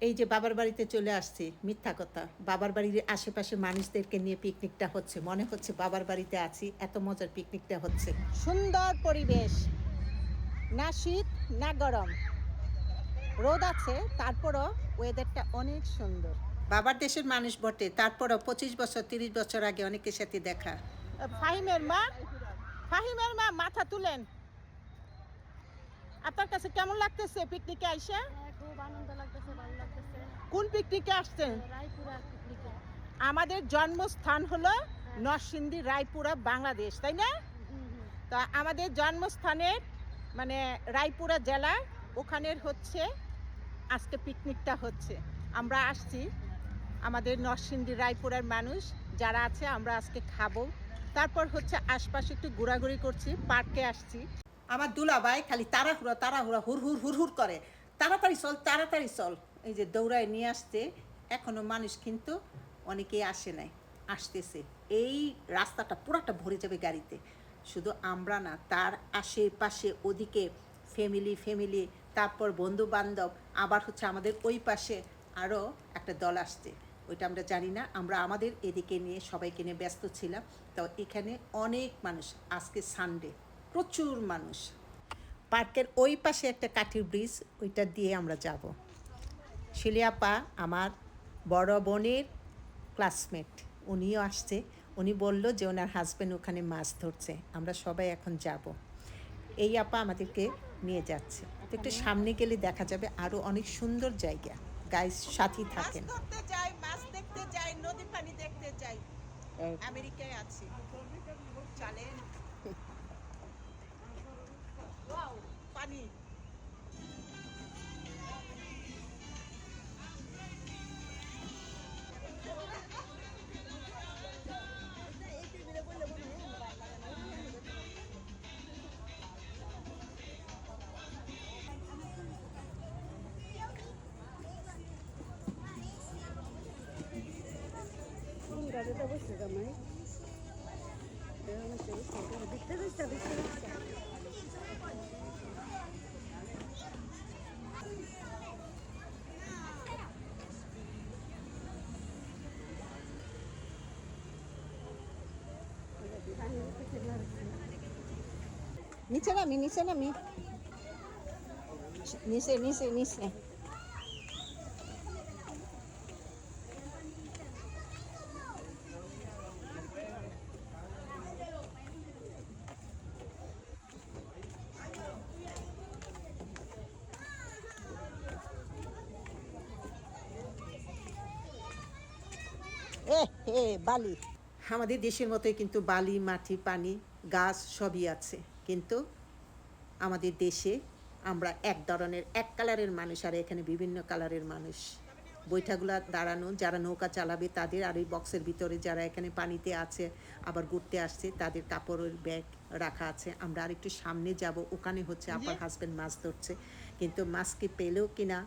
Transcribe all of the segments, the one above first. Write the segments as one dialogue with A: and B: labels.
A: এই যে বাবার বাড়িতে চলে আসছি মিথ্যা কথা। বাবার বাড়ির আশেপাশে মানুষদেরকে নিয়ে পিকনিকটা হচ্ছে মনে হচ্ছে বাবার বাড়িতে আছি এত মজার পিকনিকটা হচ্ছে। সুন্দর পরিবেশ না শীত না গরম। রোদ আছে তারপরও ওয়েদারটা অনেক সুন্দর। বাবার দেশের মানুষ বটে তারপরও পঁচিশ বছর তিরিশ বছর আগে অনেকের সাথে দেখা। ফাহিমের মা ফাহিমের মা মাথা তুলেন। আপনার কাছে কেমন লাগতেছে পিকনিকে আইসা
B: হ্যাঁ, খুব আনন্দ লাগতেছে ভালো লাগতেছে
A: কোন পিকনিকে আসছেন? আমাদের জন্মস্থান হলো নরসিংদী রায়পুরা বাংলাদেশ তাই না? তো আমাদের জন্মস্থানের মানে রায়পুরা জেলা ওখানের হচ্ছে আজকে পিকনিকটা হচ্ছে। আমরা আসছি আমাদের নরসিংদী রায়পুরার মানুষ যারা আছে আমরা আজকে খাব। তারপর হচ্ছে আশপাশে একটু ঘোরাঘুরি করছি পার্কে আসছি। আমার দুলাভাই খালি তাড়াহুড়া তাড়াহুড়া হুর হুর হুর হুর করে। তাড়াতাড়ি চল তাড়াতাড়ি চল। এই যে দৌড়ায় নিয়ে আসতে এখনও মানুষ কিন্তু অনেকেই আসে নাই, আসতেছে। এই রাস্তাটা পুরাটা ভরে যাবে গাড়িতে। শুধু আমরা না, তার আশেপাশে ওদিকে ফ্যামিলি ফ্যামিলি তারপর বন্ধু বান্ধব আবার হচ্ছে আমাদের ওই পাশে আরও একটা দল আসছে। ওইটা আমরা জানি না, আমরা আমাদের এদিকে নিয়ে সবাইকে নিয়ে ব্যস্ত ছিলাম। তো এখানে অনেক মানুষ, আজকে সানডে প্রচুর মানুষ। পার্কের ওই পাশে একটা কাঠির ব্রিজ ওইটা দিয়ে আমরা যাব। শিলিয়াপা আমার বড় বোনের ক্লাসমেট উনিও আসছে। উনি বলল যে ওনার হাজব্যান্ড ওখানে মাছ ধরছে। আমরা সবাই এখন যাব। এই আপা আমাদেরকে নিয়ে যাচ্ছে। তো একটু সামনে গেলে দেখা যাবে আরও অনেক সুন্দর জায়গা। গাইস সাথী থাকেন।
C: মাছ দেখতে যাই নদী পানি দেখতে যাই। আমেরিকায় আছি। চলেন। পানি।
B: গাড়িটা বসে জামাই দেখতে দেখতে দেখতে
A: নিচে নামি নিচে নামি নিচে নিচে নিচে এ হে বালি। আমাদের দেশের মতোই কিন্তু বালি মাটি পানি গাছ সবই আছে। কিন্তু আমাদের দেশে আমরা এক ধরনের এক কালারের মানুষ আর এখানে বিভিন্ন কালারের মানুষ। বৈঠাগুলা দাঁড়ানো যারা নৌকা চালাবে তাদের আর এই বক্সের ভিতরে যারা এখানে পানিতে আছে আবার ঘুরতে আসছে তাদের কাপড়ের ব্যাগ রাখা আছে। আমরা আর একটু সামনে যাব ওখানে হচ্ছে আপার হাজব্যান্ড মাছ ধরছে। কিন্তু মাছ কি পেলেও কিনা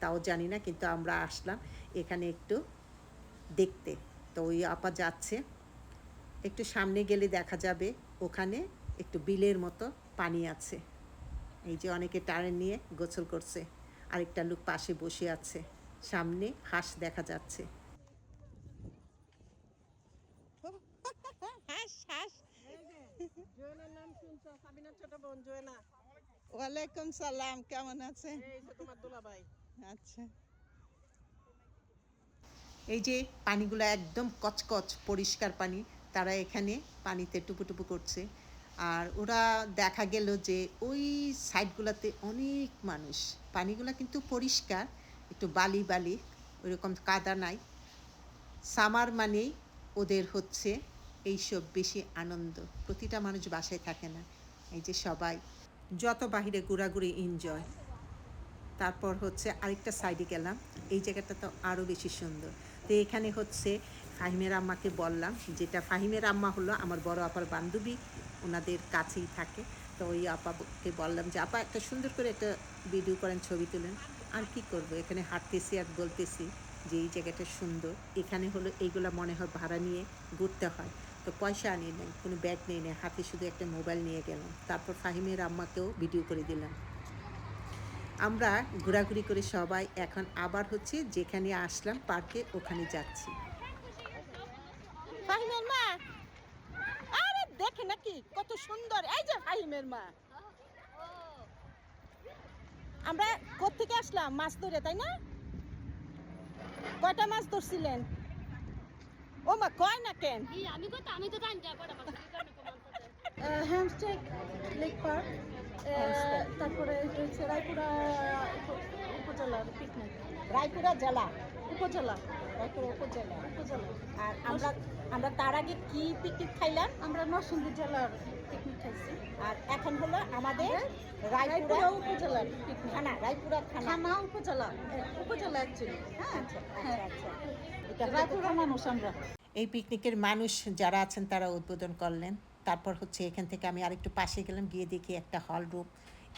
A: তাও জানি না কিন্তু আমরা আসলাম। এখানে একটু দেখতে। তো ওই আপা যাচ্ছে। একটু সামনে গেলে দেখা যাবে ওখানে একটু বিলের মতো পানি আছে। এই যে অনেকে টানে নিয়ে গোসল করছে আরেকটা লোক পাশে বসে আছে। সামনে হাঁস দেখা যাচ্ছে। হাঁস হাঁস।
C: জোয়েনার নাম শুনছো সাবিনার ছোট বোন জোয়েনা
A: ওয়ালাইকুম সালাম কেমন আছে
C: তোমার দুলাভাই
A: আচ্ছা। এই যে পানিগুলো একদম কচকচ, পরিষ্কার পানি, তারা এখানে পানিতে টুপুটুপু করছে। আর ওরা দেখা গেল যে ওই সাইডগুলোতে অনেক মানুষ। পানিগুলো কিন্তু পরিষ্কার, একটু বালি বালি, ওইরকম কাদা নাই। সামার মানেই ওদের হচ্ছে এইসব বেশি আনন্দ। প্রতিটা মানুষ বাসায় থাকে না। এই যে সবাই যত বাহিরে ঘোরাঘুরি এনজয় তারপর হচ্ছে আরেকটা সাইডে গেলাম। এই জায়গাটা তো আরও বেশি সুন্দর। তো এখানে হচ্ছে ফাহিমের আম্মাকে বললাম যেটা ফাহিমের আম্মা হলো আমার বড় আপার বান্ধবী, ওনাদের কাছেই থাকে। তো ওই আপাকে বললাম যে, আপা, একটা সুন্দর করে একটা ভিডিও করেন, ছবি তুলেন। আর কি করব? এখানে হাঁটতেছি আর বলতেছি যে, এই জায়গাটা সুন্দর। এখানে হলো এইগুলো মনে হয় ভাড়া নিয়ে ঘুরতে হয়। তো পয়সা আনিয়ে নেই কোনো ব্যাগ নিয়ে নেই হাতে শুধু একটা মোবাইল নিয়ে গেলাম। তারপর ফাহিমের আম্মাকেও ভিডিও করে দিলাম। আমরা ঘোরাঘুরি করে সবাই এখন আবার হচ্ছে যেখানে আসলাম পার্কে ওখানে যাচ্ছি। ফাহিমের মা! আরে দেখে নাকি কত সুন্দর! এই যে ফাহিমের মা! আমরা কোত্থেকে আসলাম? মাছ ধরে তাই না? কয়টা মাছ ধরছিলেন? ও মা কয় না কেন?
B: আমি কত আমি তো
D: হ্যামস্টেক লেক পার্ক. তারপরে হচ্ছে রায়পুরা উপজেলার পিকনিক
A: রায়পুরা জেলা?
D: উপজেলা।
A: রায়পুরা উপজেলা।
D: উপজেলা।
A: আর আমরা আমরা তার আগে কি পিকনিক খাইলাম?
D: আমরা নরসিংদী জেলার পিকনিক খাইছি।
A: আর এখন হলো আমাদের
D: রায়পুরা উপজেলার পিকনিক
A: থানা রায়পুরা থানা
D: উপজেলা। উপজেলা অ্যাকচুয়ালি হ্যাঁ?
A: আচ্ছা
D: হ্যাঁ।
A: আচ্ছা। এটা
D: রায়পুরা মানুষ আমরা।
A: এই পিকনিকের মানুষ যারা আছেন তারা উদ্বোধন করলেন। তারপর হচ্ছে এখান থেকে আমি আরেকটু পাশে গেলাম, গিয়ে দেখি একটা হল রুম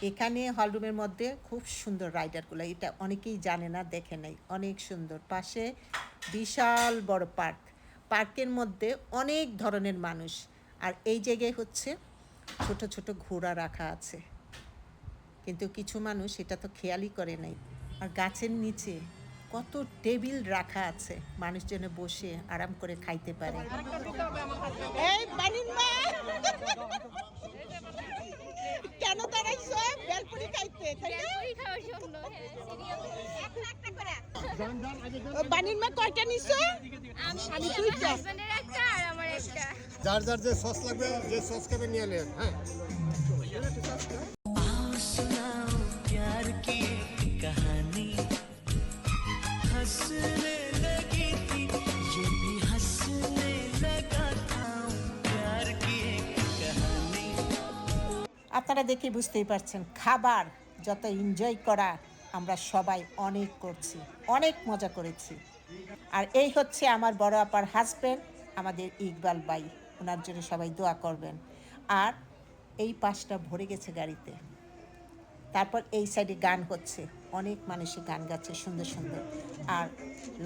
A: এখানে হলরুমের মধ্যে খুব সুন্দর রাইডারগুলো এটা অনেকেই জানে না, দেখে নাই। অনেক সুন্দর। পাশে বিশাল বড় পার্ক পার্কের মধ্যে অনেক ধরনের মানুষ। আর এই জায়গায় হচ্ছে ছোট ছোট ঘোড়া রাখা আছে। কিন্তু কিছু মানুষ এটা তো খেয়ালই করে নাই। আর গাছের নিচে কত টেবিল রাখা আছে? মানুষ যেন বসে আরাম করে খাইতে পারে। এই মা! কেন দাঁড়াইছো? বেলপুরি খাইতে তাই না?
B: ওই খাওয়ার জন্য হ্যাঁ সিরিয়াস
A: বানিন মা কয়টা নিছো? আমি দুইটা।
B: একটা আর আমার একটা।
E: যার যার যে সস লাগবে যে সস খাবে নিয়ে নেন হ্যাঁ।
A: আপনারা দেখে বুঝতেই পারছেন, খাবার যত এনজয় করা আমরা সবাই অনেক করছি, অনেক মজা করেছি। আর এই হচ্ছে আমার বড় আপার হাজব্যান্ড আমাদের ইকবাল বাই ওনার জন্য সবাই দোয়া করবেন। আর এই পাশটা ভরে গেছে গাড়িতে। তারপর এই সাইডে গান হচ্ছে, অনেক মানুষই গান গাচ্ছে সুন্দর সুন্দর। আর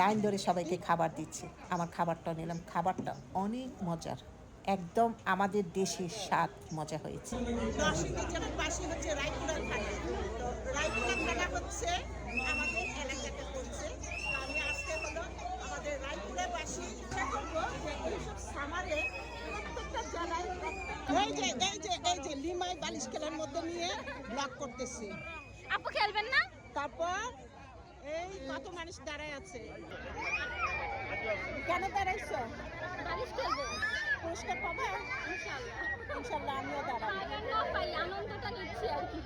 A: লাইন ধরে সবাইকে খাবার দিচ্ছে, আমার খাবারটা নিলাম, খাবারটা অনেক মজার। একদম আমাদের দেশের স্বাদ মজা হয়েছে।
C: নরসিংদী জেলার পাশে হচ্ছে রায়পুরা থানা তো রায়পুরা হচ্ছে আমাদের এলাকাতে পড়ছে আমি আজকে হলো আমাদের রায়পুরাবাসী চেষ্টা করব যে এইসব সামারে প্রত্যেকটা জেলায় এই যে এই যে এই যে লিমাই বালিশ খেলার মধ্যে নিয়ে ব্লক করতেছে।
B: আপু খেলবেন না?
C: তারপর এই কত মানুষ দাঁড়ায় আছে?
A: কেন দাঁড়াইছো?
B: বালিশ খেলব।
A: পুরস্কার পাবে?
B: ইনশাআল্লাহ।
A: ইনশাল্লাহ আমিও দাঁড়াবো।
B: আনন্দটা নিচ্ছি আর কি।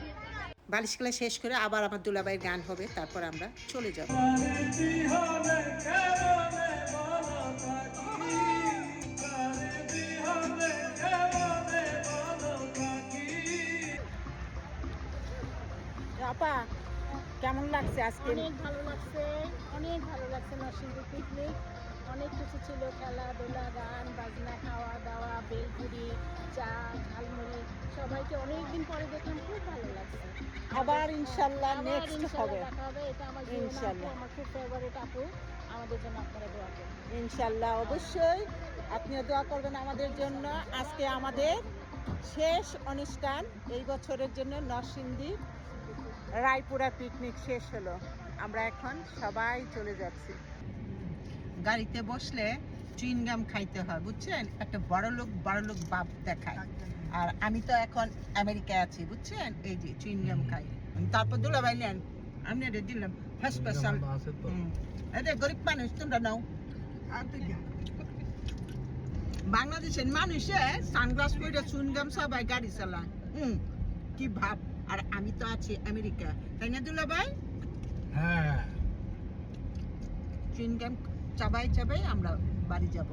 A: বালিশ খেলা শেষ করে আবার আমার দুলাবাইয়ের গান হবে তারপর আমরা চলে যাব। আপা কেমন লাগছে আজকে?
D: অনেক ভালো লাগছে অনেক ভালো লাগছে নরসিংদী পিকনিক অনেক কিছু ছিল খেলাধুলা গান বাজনা খাওয়া দাওয়া বেলপুরি চা ঝালমুড়ি সবাইকে অনেক দিন পরে দেখলাম খুব ভালো লাগছে।
A: আবার ইনশাল্লাহ নেক্সট হবে।
D: এটা আমার
A: ইনশাআল্লাহ।
D: আমার খুব ফেভারিট আপু আমাদের জন্য আপনারা দোয়া করবেন।
A: ইনশাল্লাহ অবশ্যই আপনিও দোয়া করবেন আমাদের জন্য। আজকে আমাদের শেষ অনুষ্ঠান এই বছরের জন্য নরসিংদী রায়পুরা পিকনিক শেষ হলো। আমরা এখন সবাই চলে যাচ্ছি। গাড়িতে বসলে চুইনগাম খাইতে হয় বুঝছেন? একটা বড় লোক বড় লোক বাপ দেখায়। আর আমি তো এখন আমেরিকায় আছি বুঝছেন? এই যে চুইনগাম খাই। তারপর দুলাভাই নেন আমি এটা দিলাম। স্পেশাল এটা গরিব মানুষ তোমরা নাও। বাংলাদেশের মানুষে সানগ্লাস পরে চুনগাম সবাই গাড়ি চালায়। হুম। কি ভাব। আর আমি তো আছি আমেরিকা তাই না দুলা ভাই
E: হ্যাঁ
A: চুইনগাম চাবাই চাবাই আমরা বাড়ি যাব।